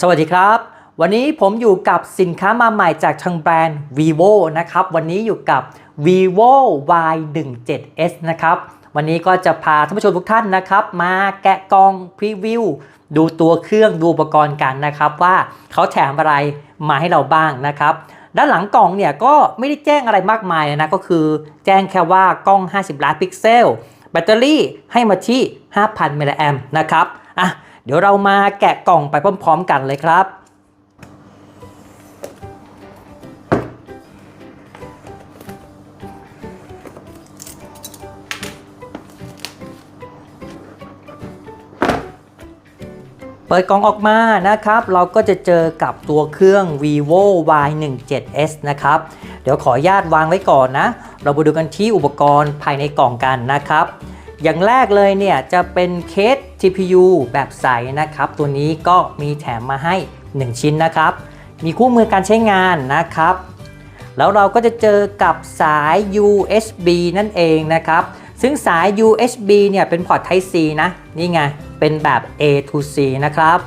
สวัสดีครับ วันนี้ผมอยู่กับสินค้ามาใหม่จากทางแบรนด์ vivo นะครับ วันนี้อยู่กับ vivo y 1 7 s นะครับ วันนี้ก็จะพาท่านผู้ชมทุกท่านนะครับ มาแกะกล่องพรีวิวดูตัวเครื่องดูอุปกรณ์กันนะครับ ว่าเขาแถมอะไรมาให้เราบ้างนะครับ ด้านหลังกล่องเนี่ยก็ไม่ได้แจ้งอะไรมากมายนะก็คือแจ้งแค่ว่ากล้อง 50 ล้านพิกเซล แบตเตอรี่ให้มาที่ 5,000มิลลิแอมป์นะครับอะ เดี๋ยวเรามาแกะกล่องไปพร้อมๆกันเลยครับเปิดกล่องออกมานะครับ เราก็จะเจอกับตัวเครื่อง vivo y 1 7 s นะครับ เดี๋ยวขออนุญาตวางไว้ก่อนนะ เราไปดูกันที่อุปกรณ์ภายในกล่องกันนะครับ อย่างแรกเลยเนี่ยจะเป็นเคส TPU แบบใสนะครับ ตัวนี้ก็มีแถมมาให้ 1 ชิ้นนะครับ มีคู่มือการใช้งานนะครับ แล้วเราก็จะเจอกับสาย USB นั่นเองนะครับ ซึ่งสาย USB เนี่ยเป็นพอร์ต Type C นะ นี่ไง เป็นแบบ A to C นะครับ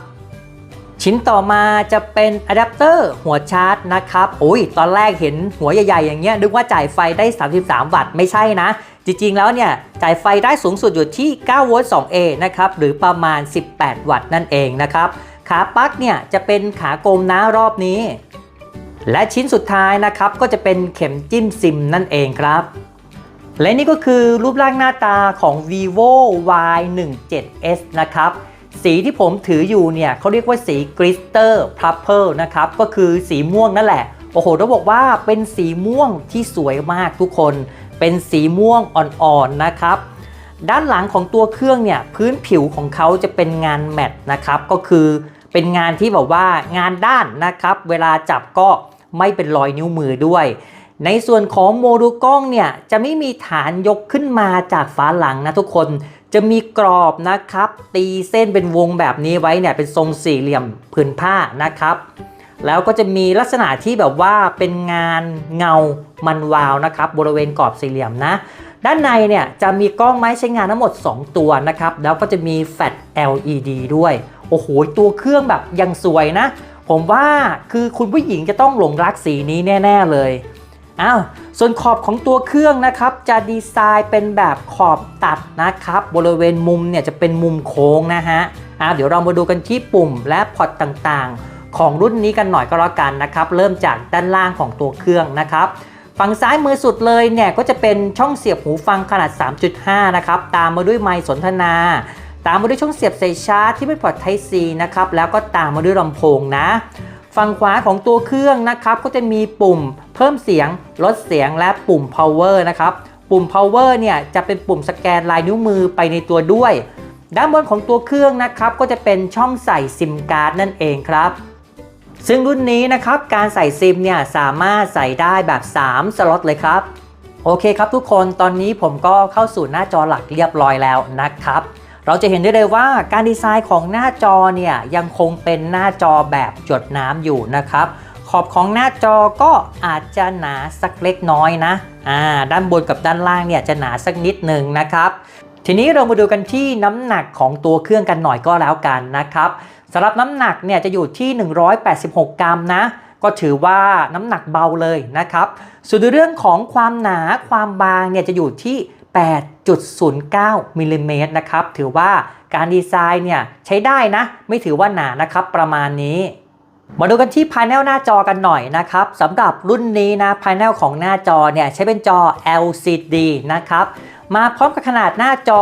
ชิ้นต่อมาจะเป็นอะแดปเตอร์หัวชาร์จนะครับโอ้ย ตอนแรกเห็นหัวใหญ่ ๆ อย่างเงี้ยนึกว่าจ่ายไฟได้ 33 วัตต์ไม่ใช่นะ จริงๆ แล้วเนี่ยจ่ายไฟได้สูงสุดอยู่ที่ 9 โวลต์ 2A นะครับหรือประมาณ 18 วัตต์นั่นเองนะครับขาปลั๊กเนี่ยจะเป็นขากลมนะรอบนี้ และชิ้นสุดท้ายนะครับก็จะเป็นเข็มจิ้มซิมนั่นเองครับ และนี่ก็คือรูปร่างหน้าตาของ vivo y 1 7 s นะครับสีที่ผมถืออยู่เนี่ยเขาเรียกว่าสี glitter purple นะครับก็คือสีม่วงนั่นแหละ โอ้โหต้องบอกว่าเป็นสีม่วงที่สวยมากทุกคน เป็นสีม่วงอ่อนๆนะครับ ด้านหลังของตัวเครื่องเนี่ยพื้นผิวของเขาจะเป็นงานแมตต์นะครับก็คือเป็นงานที่แบบว่างานด้านนะครับ เวลาจับก็ไม่เป็นรอยนิ้วมือด้วย ในส่วนของโมดูลกล้องเนี่ยจะไม่มีฐานยกขึ้นมาจากฝาหลังนะทุกคนจะมีกรอบนะครับ ตีเส้นเป็นวงแบบนี้ไว้เนี่ยเป็นทรงสี่เหลี่ยมผืนผ้านะครับ แล้วก็จะมีลักษณะที่แบบว่าเป็นงานเงามันวาวนะครับ บริเวณกรอบสี่เหลี่ยมนะ ด้านในเนี่ยจะมีกล้องไม้ใช้งานทั้งหมด 2 ตัวนะครับ แล้วก็จะมีแฟลช LED ด้วย โอ้โห ตัวเครื่องแบบยังสวยนะ ผมว่าคือคุณผู้หญิงจะต้องหลงรักสีนี้แน่ ๆ เลยอ้าวส่วนขอบของตัวเครื่องนะครับ จะดีไซน์เป็นแบบขอบตัดนะครับ บริเวณมุมเนี่ยจะเป็นมุมโค้งนะฮะอ่าเดี๋ยวเรามาดูกันที่ปุ่มและพอร์ตต่างๆ ของรุ่นนี้กันหน่อยก็แล้วกันนะครับ เริ่มจากด้านล่างของตัวเครื่องนะครับ ฝั่งซ้ายมือสุดเลยเนี่ยก็จะเป็นช่องเสียบหูฟังขนาด 3.5 นะครับ ตามมาด้วยไมค์สนทนา ตามมาด้วยช่องเสียบใส่ชาร์จที่เป็นพอร์ต Type C นะครับ แล้วก็ตามมาด้วยลำโพงนะ ฝั่งขวาของตัวเครื่องนะครับก็จะมีปุ่มเพิ่มเสียง ลดเสียงและปุ่ม power นะครับ ปุ่ม power เนี่ยจะเป็นปุ่มสแกนลายนิ้วมือไปในตัวด้วย ด้านบนของตัวเครื่องนะครับก็จะเป็นช่องใส่ซิมการ์ดนั่นเองครับ ซึ่งรุ่นนี้นะครับการใส่ซิมเนี่ยสามารถใส่ได้แบบ 3 สล็อตเลยครับ โอเคครับทุกคนตอนนี้ผมก็เข้าสู่หน้าจอหลักเรียบร้อยแล้วนะครับเราจะเห็นได้เลยว่าการดีไซน์ของหน้าจอเนี่ยยังคงเป็นหน้าจอแบบจดน้ำอยู่นะครับ ขอบของหน้าจอก็อาจจะหนาสักเล็กน้อยนะอ่าด้านบนกับด้านล่างเนี่ยจะหนาสักนิดหนึ่งนะครับ ทีนี้เรามาดูกันที่น้ำหนักของตัวเครื่องกันหน่อยก็แล้วกันนะครับ สำหรับน้ำหนักเนี่ยจะอยู่ที่ 186 กรัมนะ ก็ถือว่าน้ำหนักเบาเลยนะครับ ส่วนในเรื่องของความหนาความบางเนี่ยจะอยู่ที่ 8.09มิลลิเมตรนะครับ ถือว่าการดีไซน์เนี่ยใช้ได้นะ ไม่ถือว่าหนานะครับประมาณนี้ มาดูกันที่ภายในหน้าจอกันหน่อยนะครับสำหรับรุ่นนี้นะภายในของหน้าจอเนี่ยใช้เป็นจอ LCD นะครับ มาพร้อมกับขนาดหน้าจอ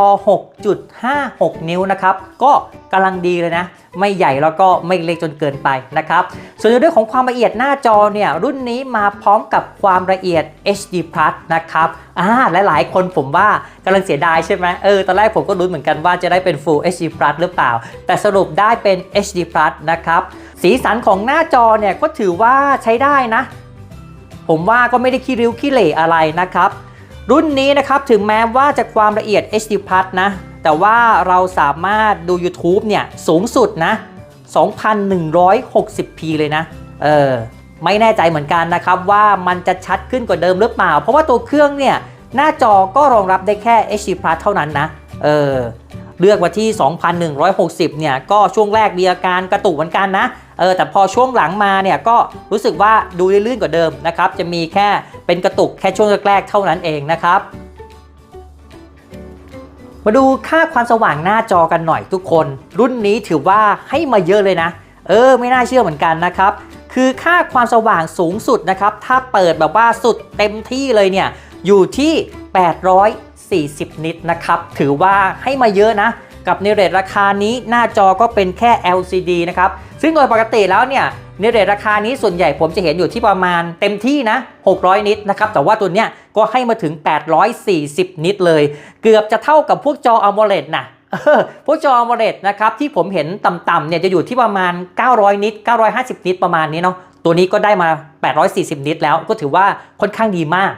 6.56 นิ้วนะครับ ก็กำลังดีเลยนะ ไม่ใหญ่แล้วก็ไม่เล็กจนเกินไปนะครับ ส่วนในเรื่องของความละเอียดหน้าจอเนี่ยรุ่นนี้มาพร้อมกับความละเอียด HD Plus นะครับอ่าหลายๆ คนผมว่ากำลังเสียดายใช่ไหมเออตอนแรกผมก็รู้เหมือนกันว่าจะได้เป็น Full HD Plus หรือเปล่า แต่สรุปได้เป็น HD Plus นะครับสีสันของหน้าจอเนี่ยก็ถือว่าใช้ได้นะ ผมว่าก็ไม่ได้ขี้ริ้วขี้เหร่อะไรนะครับ รุ่นนี้นะครับถึงแม้ว่าจะความละเอียด HD Plus นะแต่ว่าเราสามารถดู YouTube เนี่ยสูงสุดนะ 2,160p เลยนะ เออ ไม่แน่ใจเหมือนกันนะครับว่ามันจะชัดขึ้นกว่าเดิมหรือเปล่า เพราะว่าตัวเครื่องเนี่ย หน้าจอก็รองรับได้แค่ HD Plus เท่านั้นนะ เออ เลือกมาที่ 2160 เนี่ย ก็ช่วงแรกมีอาการกระตุกเหมือนกันนะ เออแต่พอช่วงหลังมาเนี่ยก็รู้สึกว่าดูลื่นกว่าเดิมนะครับจะมีแค่เป็นกระตุกแค่ช่วงแรกๆเท่านั้นเองนะครับมาดูค่าความสว่างหน้าจอกันหน่อยทุกคน รุ่นนี้ถือว่าให้มาเยอะเลยนะ เออ ไม่น่าเชื่อเหมือนกันนะครับ คือค่าความสว่างสูงสุดนะครับ ถ้าเปิดแบบว่าสุดเต็มที่เลยเนี่ย อยู่ที่ 840 นิตนะครับ ถือว่าให้มาเยอะนะ กับในเรทราคานี้หน้าจอก็เป็นแค่ LCD นะครับ ซึ่งโดยปกติแล้วเนี่ยในเรทราคานี้ส่วนใหญ่ผมจะเห็นอยู่ที่ประมาณเต็มที่นะ 600 นิตนะครับ แต่ว่าตัวเนี้ยก็ให้มาถึง 840 นิตเลย เกือบจะเท่ากับพวกจอ AMOLED นะพวกจอ AMOLED นะครับที่ผมเห็นต่ำๆเนี่ยจะอยู่ที่ประมาณ 900 นิต950 นิตประมาณนี้เนาะ ตัวนี้ก็ได้มา 840 นิตแล้วก็ถือว่าค่อนข้างดีมาก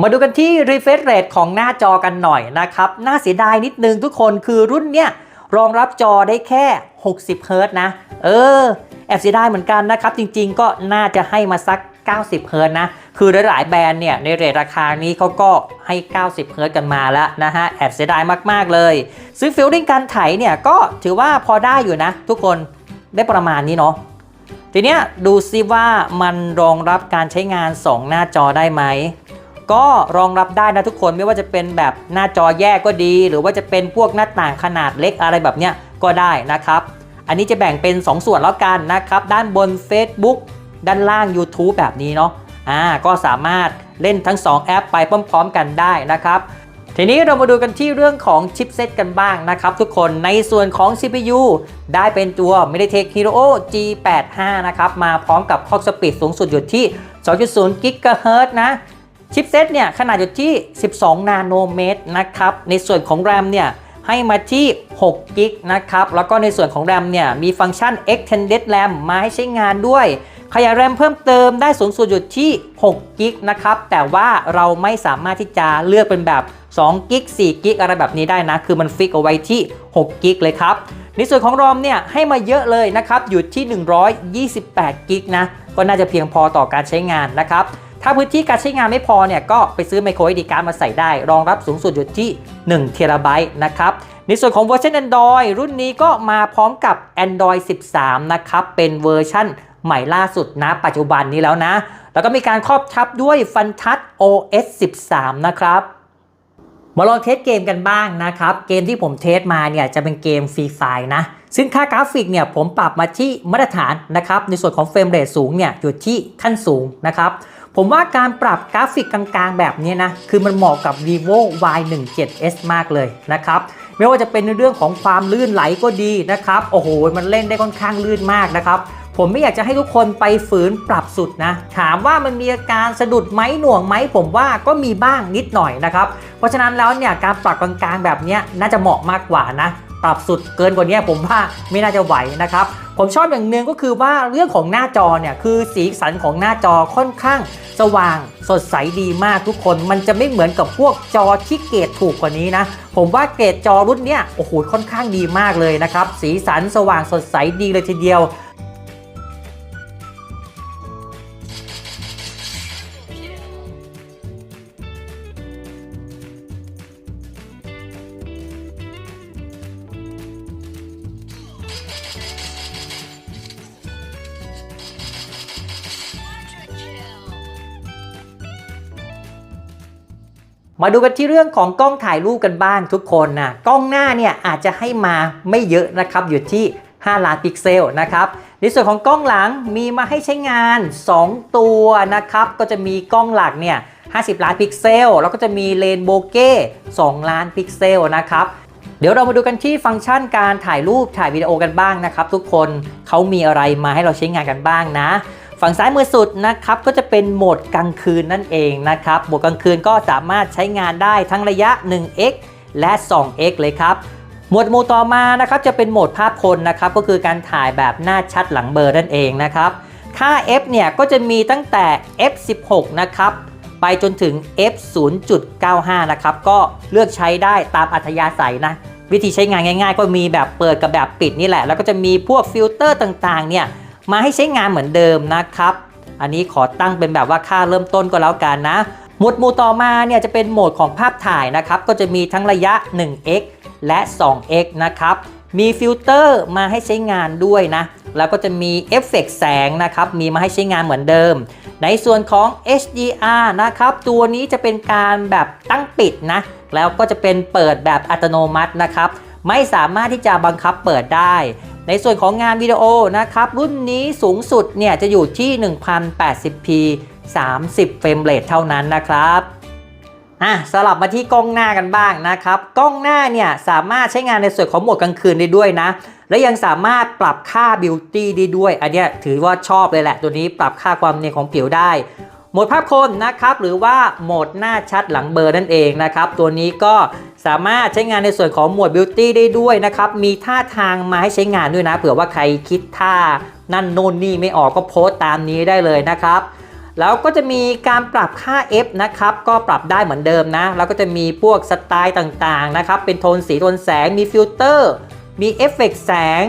มาดูกันที่ refresh rate ของหน้าจอกันหน่อยนะครับ น่าเสียดายนิดนึงทุกคนคือรุ่นเนี้ยรองรับจอได้แค่ 60เฮิร์ตนะ เออ แอบเสียดายเหมือนกันนะครับ จริงๆ ก็น่าจะให้มาสัก 90เฮิร์ตนะ คือหลายๆแบรนด์เนี่ยในเรทราคานี้เขาก็ให้ 90เฮิร์ตกันมาแล้วนะฮะ แอบเสียดายมากๆเลยซึ่งฟิลลิ่งการไถเนี่ยก็ถือว่าพอได้อยู่นะ ทุกคน ได้ประมาณนี้เนาะ ทีเนี้ยดูซิว่ามันรองรับการใช้งาน 2 หน้าจอได้ไหม ก็รองรับได้นะทุกคนไม่ว่าจะเป็นแบบหน้าจอแยกก็ดี หรือว่าจะเป็นพวกหน้าต่างขนาดเล็กอะไรแบบเนี้ยก็ได้นะครับ อันนี้จะแบ่งเป็น 2 ส่วนแล้วกันนะครับ ด้านบน Facebook ด้านล่าง YouTube แบบนี้เนาะอ่าก็สามารถเล่นทั้ง 2 แอปไปพร้อมๆกันได้นะครับทีนี้เรามาดูกันที่เรื่องของชิปเซตกันบ้างนะครับ ทุกคนในส่วนของ CPU ได้เป็นตัว MediaTek Helio G85 นะครับ มาพร้อมกับ Clock Speed สูงสุดอยู่ที่ 2.0 GHz นะ ชิปเซตเนี่ยขนาดอยู่ที่ 12 นาโนเมตรนะครับ ในส่วนของ RAM เนี่ยให้มาที่ 6 กิกนะครับ แล้วก็ในส่วนของ RAM เนี่ยมีฟังก์ชัน Extended RAM มาให้ใช้งานด้วย ขยาย RAM เพิ่มเติมได้สูงสุดอยู่ที่ 6 กิกนะครับ แต่ว่าเราไม่สามารถที่จะเลือกเป็นแบบ 2 กิก 4 กิกอะไรแบบนี้ได้นะ คือมันฟิกเอาไว้ที่ 6 กิกเลยครับ ในส่วนของ ROM เนี่ยให้มาเยอะเลยนะครับ อยู่ที่ 128 กิกนะ ก็น่าจะเพียงพอต่อการใช้งานนะครับ ถ้าพื้นที่การใช้งานไม่พอเนี่ยก็ไปซื้อ micro SD card มาใส่ได้ รองรับสูงสุดอยู่ที่1เทราไบต์นะครับในส่วนของเวอร์ชัน Android รุ่นนี้ก็มาพร้อมกับ Android 13 นะครับ เป็นเวอร์ชันใหม่ล่าสุดนะ ปัจจุบันนี้แล้วนะ แล้วก็มีการครอบทับด้วย FunTouch OS 13 นะครับ มาลองเทสเกมกันบ้างนะครับ เกมที่ผมเทสมาเนี่ยจะเป็นเกมฟรีไฟนะ ซึ่งค่ากราฟิกเนี่ยผมปรับมาที่มาตรฐานนะครับ ในส่วนของเฟรมเรทสูงเนี่ยอยู่ที่ขั้นสูงนะครับ ผมว่าการปรับกราฟิกกลางๆ แบบนี้นะ คือมันเหมาะกับ vivo Y17s มากเลยนะครับ ไม่ว่าจะเป็นในเรื่องของความลื่นไหลก็ดีนะครับ โอ้โห มันเล่นได้ค่อนข้างลื่นมากนะครับ ผมไม่อยากจะให้ทุกคนไปฝืนปรับสุดนะ ถามว่ามันมีอาการสะดุดไหมหน่วงไหม ผมว่าก็มีบ้างนิดหน่อยนะครับ เพราะฉะนั้นแล้วเนี่ยการปรับกลางๆ แบบนี้น่าจะเหมาะมากกว่านะ ปรับสุดเกินกว่านี้ผมว่าไม่น่าจะไหวนะครับ ผมชอบอย่างหนึ่งก็คือว่าเรื่องของหน้าจอเนี่ยคือสีสันของหน้าจอค่อนข้างสว่างสดใสดีมากทุกคน มันจะไม่เหมือนกับพวกจอที่เกรดถูกกว่านี้นะ ผมว่าเกรดจอรุ่นเนี้ยโอ้โหค่อนข้างดีมากเลยนะครับ สีสันสว่างสดใสดีเลยทีเดียว มาดูกันที่เรื่องของกล้องถ่ายรูปกันบ้างทุกคนนะกล้องหน้าเนี่ยอาจจะให้มาไม่เยอะนะครับอยู่ที่ 5 ล้านพิกเซลนะครับในส่วนของกล้องหลังมีมาให้ใช้งาน 2 ตัวนะครับก็จะมีกล้องหลักเนี่ย50 ล้านพิกเซล แล้วก็จะมีเลนโบเก้2ล้านพิกเซลนะครับเดี๋ยวเรามาดูกันที่ฟังก์ชันการถ่ายรูปถ่ายวิดีโอกันบ้างนะครับทุกคนเขามีอะไรมาให้เราใช้งานกันบ้างนะ ฝั่งซ้ายมือสุดนะครับก็จะเป็นโหมดกลางคืนนั่นเองนะครับโหมดกลางคืนก็สามารถใช้งานได้ทั้งระยะ 1x และ 2x เลยครับหมวดหมู่ต่อมานะครับจะเป็นโหมดภาพคนนะครับก็คือการถ่ายแบบหน้าชัดหลังเบลอนั่นเองนะครับค่า f เนี่ยก็จะมีตั้งแต่ f 16นะครับไปจนถึง f 0.95นะครับก็เลือกใช้ได้ตามอัธยาศัยนะวิธีใช้งานง่าย ๆ ก็มีแบบเปิดกับแบบปิดนี่แหละ แล้วก็จะมีพวกฟิลเตอร์ต่างๆเนี่ย มาให้ใช้งานเหมือนเดิมนะครับ อันนี้ขอตั้งเป็นแบบว่าค่าเริ่มต้นก็แล้วกันนะ หมวดหมู่ต่อมาเนี่ยจะเป็นโหมดของภาพถ่ายนะครับ ก็จะมีทั้งระยะ 1x และ 2x นะครับ มีฟิลเตอร์มาให้ใช้งานด้วยนะ แล้วก็จะมีเอฟเฟกต์แสงนะครับ มีมาให้ใช้งานเหมือนเดิม ในส่วนของ HDR นะครับ ตัวนี้จะเป็นการแบบตั้งปิดนะ แล้วก็จะเป็นเปิดแบบอัตโนมัตินะครับ ไม่สามารถที่จะบังคับเปิดได้ ในส่วนของงานวิดีโอนะครับ รุ่นนี้สูงสุดเนี่ยจะอยู่ที่ 1080p 30 เฟรมเรทเท่านั้นนะครับอะสลับมาที่กล้องหน้ากันบ้างนะครับ กล้องหน้าเนี่ยสามารถใช้งานในส่วนของโหมดกลางคืนได้ด้วยนะ และยังสามารถปรับค่าบิวตี้ได้ด้วย อันนี้ถือว่าชอบเลยแหละ ตัวนี้ปรับค่าความเนียนของผิวได้ มดภาพคนนะครับหรือว่าโหมดหน้าชัดหลังเบอร์นั่นเองนะครับตัวนี้ก็สามารถใช้งานในส่วนของหมวดบิวตี้ได้ด้วยนะครับมีท่าทางมาให้ใช้งานด้วยนะเผื่อว่าใครคิดท่านั่นโน่นนี่ไม่ออกก็โพสต์ตามนี้ได้เลยนะครับแล้วก็จะมีการปรับค่า F นะครับ ก็ปรับได้เหมือนเดิมนะ แล้วก็จะมีพวกสไตล์ต่างๆนะครับ เป็นโทนสีโทนแสง มีฟิลเตอร์ มีเอฟเฟกต์แสง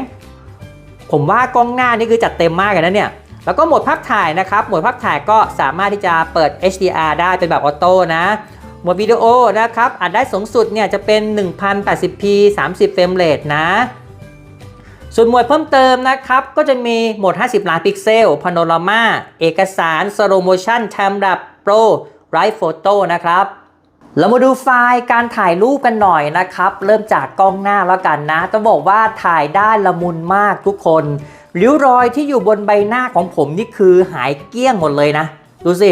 ผมว่ากล้องหน้านี่คือจัดเต็มมากเลยนะเนี่ย แล้วก็โหมดภาพถ่ายนะครับ โหมดภาพถ่ายก็สามารถที่จะเปิด HDR ได้เป็นแบบออโต้นะ โหมดวิดีโอนะครับอัดได้สูงสุดเนี่ยจะเป็น 1080p 30 เฟรมเรทนะ ส่วนหมวดเพิ่มเติมนะครับ ก็จะมีโหมด 50 ล้านพิกเซล พาโนรามา เอกสาร สโลโมชันแทมดับโปรไรฟ์โฟโต้นะครับเรามาดูไฟล์การถ่ายรูปกันหน่อยนะครับ เริ่มจากกล้องหน้าแล้วกันนะ ต้องบอกว่าถ่ายได้ละมุนมากทุกคน ริ้วรอยที่อยู่บนใบหน้าของผมนี่คือหายเกลี้ยงหมดเลยนะ ดูสิ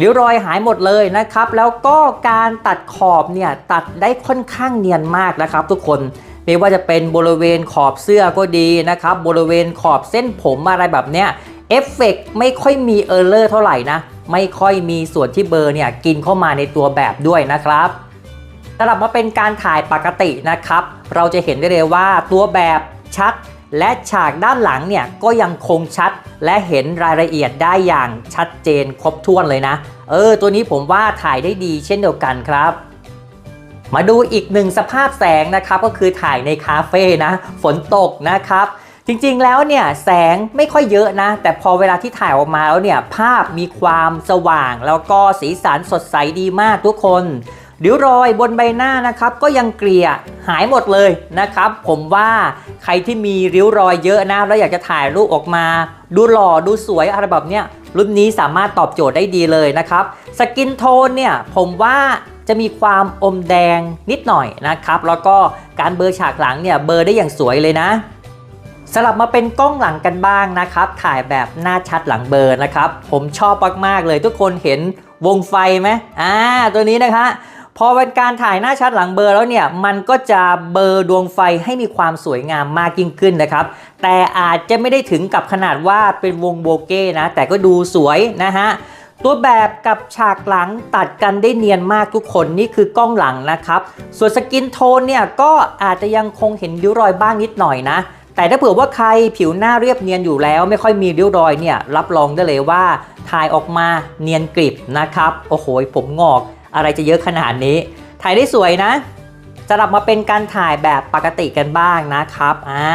ริ้วรอยหายหมดเลยนะครับ แล้วก็การตัดขอบเนี่ยตัดได้ค่อนข้างเนียนมากนะครับ ทุกคนไม่ว่าจะเป็นบริเวณขอบเสื้อก็ดีนะครับ บริเวณขอบเส้นผมอะไรแบบเนี้ยเอฟเฟกไม่ค่อยมีเออร์เลอร์เท่าไหร่นะ ไม่ค่อยมีส่วนที่เบอร์เนี่ยกินเข้ามาในตัวแบบด้วยนะครับสำหรับมาเป็นการถ่ายปกตินะครับ เราจะเห็นได้เลยว่าตัวแบบชัด และฉากด้านหลังเนี่ยก็ยังคงชัด และเห็นรายละเอียดได้อย่างชัดเจนครบถ้วนเลยนะ เออ ตัวนี้ผมว่าถ่ายได้ดีเช่นเดียวกันครับมาดูอีกหนึ่งสภาพแสงนะครับก็คือถ่ายในคาเฟ่นะ ฝนตกนะครับ จริงๆแล้วเนี่ยแสงไม่ค่อยเยอะนะ แต่พอเวลาที่ถ่ายออกมาแล้วเนี่ยภาพมีความสว่าง แล้วก็สีสันสดใสดีมากทุกคน ริ้วรอยบนใบหน้านะครับ ก็ยังเกลี่ยหายหมดเลยนะครับ ผมว่าใครที่มีริ้วรอยเยอะนะแล้วอยากจะถ่ายรูปออกมา ดูหล่อดูสวยอะไรแบบเนี้ยรุ่นนี้สามารถตอบโจทย์ได้ดีเลยนะครับสกินโทนเนี่ยผมว่าจะมีความอมแดงนิดหน่อยนะครับ แล้วก็การเบลอฉากหลังเนี่ยเบลอได้อย่างสวยเลยนะสลับมาเป็นกล้องหลังกันบ้างนะครับ ถ่ายแบบหน้าชัดหลังเบอร์นะครับ ผมชอบมากๆเลยทุกคนเห็นวงไฟไหมอ่าตัวนี้นะคะ พอเป็นการถ่ายหน้าชัดหลังเบอร์แล้วเนี่ยมันก็จะเบอร์ดวงไฟให้มีความสวยงามมากยิ่งขึ้นนะครับ แต่อาจจะไม่ได้ถึงกับขนาดว่าเป็นวงโบเก้นะแต่ก็ดูสวยนะฮะตัวแบบกับฉากหลังตัดกันได้เนียนมากทุกคนนี่คือกล้องหลังนะครับ ส่วนสกินโทนเนี่ยก็อาจจะยังคงเห็นริ้วรอยบ้างนิดหน่อยนะ แต่ถ้าเผื่อว่าใครผิวหน้าเรียบเนียนอยู่แล้ว ไม่ค่อยมีริ้วรอยเนี่ยรับรองได้เลยว่าถ่ายออกมาเนียนกริบนะครับ โอ้โหผมงอกอะไรจะเยอะขนาดนี้ ถ่ายได้สวยนะสลับมาเป็นการถ่ายแบบปกติกันบ้างนะครับอ่า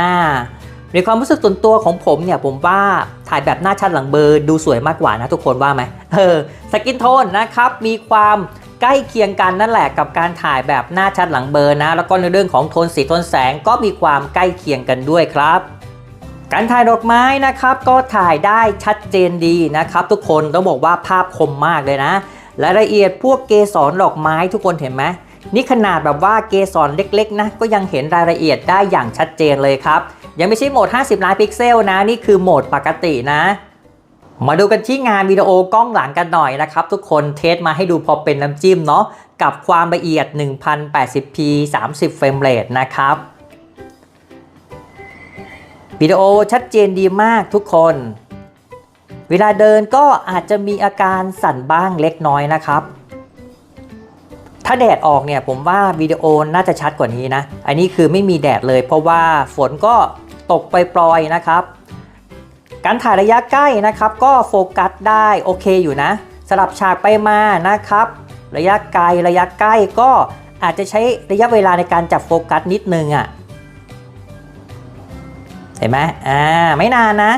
ในความรู้สึกส่วนตัวของผมเนี่ยผมว่าถ่ายแบบหน้าชัดหลังเบอร์ดูสวยมากกว่านะทุกคนว่าไหมเออสกินโทนนะครับมีความ ใกล้เคียงกันนั่นแหละกับการถ่ายแบบหน้าชัดหลังเบลอร์นะ แล้วก็ในเรื่องของโทนสีโทนแสงก็มีความใกล้เคียงกันด้วยครับการถ่ายดอกไม้นะครับก็ถ่ายได้ชัดเจนดีนะครับ ทุกคนต้องบอกว่าภาพคมมากเลยนะรายละเอียดพวกเกสรดอกไม้ทุกคนเห็นไหมนี่ขนาดแบบว่าเกสรเล็กๆนะก็ยังเห็นรายละเอียดได้อย่างชัดเจนเลยครับ ยังไม่ใช่โหมด 50 ล้านพิกเซลนะ นี่คือโหมดปกตินะ มาดูกันที่งานวิดีโอกล้องหลังกันหน่อยนะครับ ทุกคนเทสมาให้ดูพอเป็นน้ำจิ้มเนาะกับความละเอียด 1080p 30 เฟรมเรทนะครับวิดีโอชัดเจนดีมากทุกคน เวลาเดินก็อาจจะมีอาการสั่นบ้างเล็กน้อยนะครับ ถ้าแดดออกเนี่ยผมว่าวิดีโอน่าจะชัดกว่านี้นะ อันนี้คือไม่มีแดดเลยเพราะว่าฝนก็ตกไปปลอยๆนะครับ การถ่ายระยะใกล้นะครับก็โฟกัสได้โอเคอยู่นะ สลับฉากไปมานะครับ ระยะไกลระยะใกล้ก็อาจจะใช้ระยะเวลาในการจับโฟกัสนิดนึงอะ่ะเห็นไหมอ่าไม่นานนะ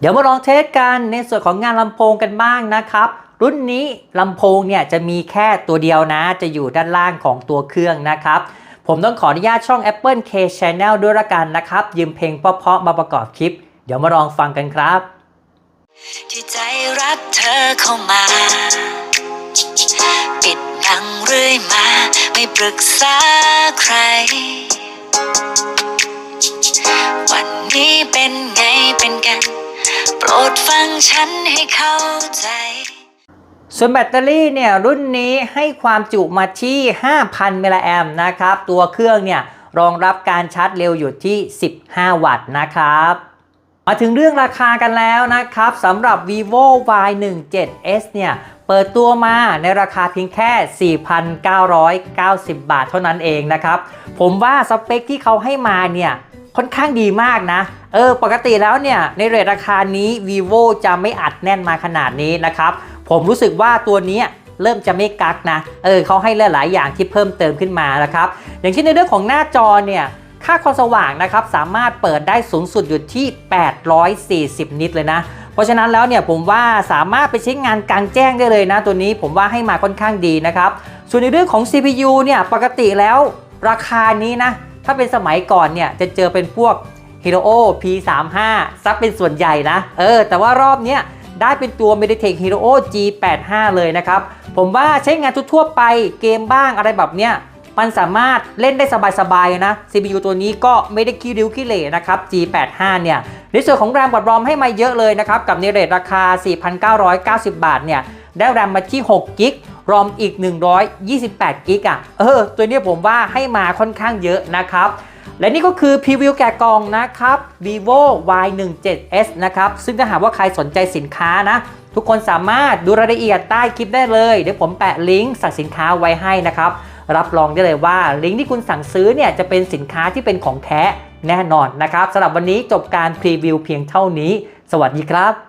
เดี๋ยวมาลองเทสกันในส่วนของงานลำโพงกันบ้างนะครับรุ่นนี้ลำโพงเนี่ยจะมีแค่ตัวเดียวนะ จะอยู่ด้านล่างของตัวเครื่องนะครับ ผมต้องขออนุญาตช่อง Apple K Channel ด้วยละกันนะครับ ยืมเพลงเพราะๆมาประกอบคลิป เดี๋ยวมาลองฟังกันครับ ที่ใจรักเธอเข้ามา ปิดบังเรื่อยมา ไม่ปรึกษาใคร วันนี้เป็นไงเป็นกัน โปรดฟังฉันให้เข้าใจ ส่วนแบตเตอรี่เนี่ยรุ่นนี้ให้ความจุมาที่ 5,000 มิลลิแอมป์นะครับ ตัวเครื่องเนี่ยรองรับการชาร์จเร็วอยู่ที่ 15 วัตต์นะครับมาถึงเรื่องราคากันแล้วนะครับสำหรับ vivo Y17s เนี่ย เปิดตัวมาในราคาเพียงแค่ 4,990 บาทเท่านั้นเองนะครับ ผมว่าสเปคที่เขาให้มาเนี่ย ค่อนข้างดีมากนะ เออ ปกติแล้วเนี่ย ในเรทราคานี้ vivo จะไม่อัดแน่นมาขนาดนี้นะครับ ผมรู้สึกว่าตัวนี้เริ่มจะไม่กักนะ เออเขาให้หลายๆอย่างที่เพิ่มเติมขึ้นมานะครับ อย่างเช่นในเรื่องของหน้าจอเนี่ยค่าความสว่างนะครับสามารถเปิดได้สูงสุดอยู่ที่ 840 นิตเลยนะ เพราะฉะนั้นแล้วเนี่ยผมว่าสามารถไปใช้งานกลางแจ้งได้เลยนะ ตัวนี้ผมว่าให้มาค่อนข้างดีนะครับ ส่วนในเรื่องของ CPU เนี่ยปกติแล้วราคานี้นะ ถ้าเป็นสมัยก่อนเนี่ยจะเจอเป็นพวก Hero P35 ซักเป็นส่วนใหญ่นะ เออ แต่ว่ารอบเนี้ย ได้เป็นตัว Mediatek Hero G85 เลยนะครับ ผมว่าใช้งานทั่วไปเกมบ้างอะไรแบบเนี้ยมันสามารถเล่นได้สบายๆนะ CPU ตัวนี้ก็ไม่ได้ขี้ริ้วขี้เหร่นะครับ G85 เนี่ยในส่วนของแรมกับรอมให้มาเยอะเลยนะครับ กับในเรทราคา 4,990 บาทเนี่ยได้แรมมาที่6กิกรอมอีก 128กิกอะเออ ตัวนี้ผมว่าให้มาค่อนข้างเยอะนะครับ และนี่ก็คือพรีวิวแกะกล่องนะครับ vivo Y17s นะครับ ซึ่งถ้าหากว่าใครสนใจสินค้านะ ทุกคนสามารถดูรายละเอียดใต้คลิปได้เลย เดี๋ยวผมแปะลิงก์สั่งสินค้าไว้ให้นะครับ รับรองได้เลยว่า ลิงก์ที่คุณสั่งซื้อเนี่ยจะเป็นสินค้าที่เป็นของแท้แน่นอนนะครับสำหรับวันนี้จบการพรีวิวเพียงเท่านี้ สวัสดีครับ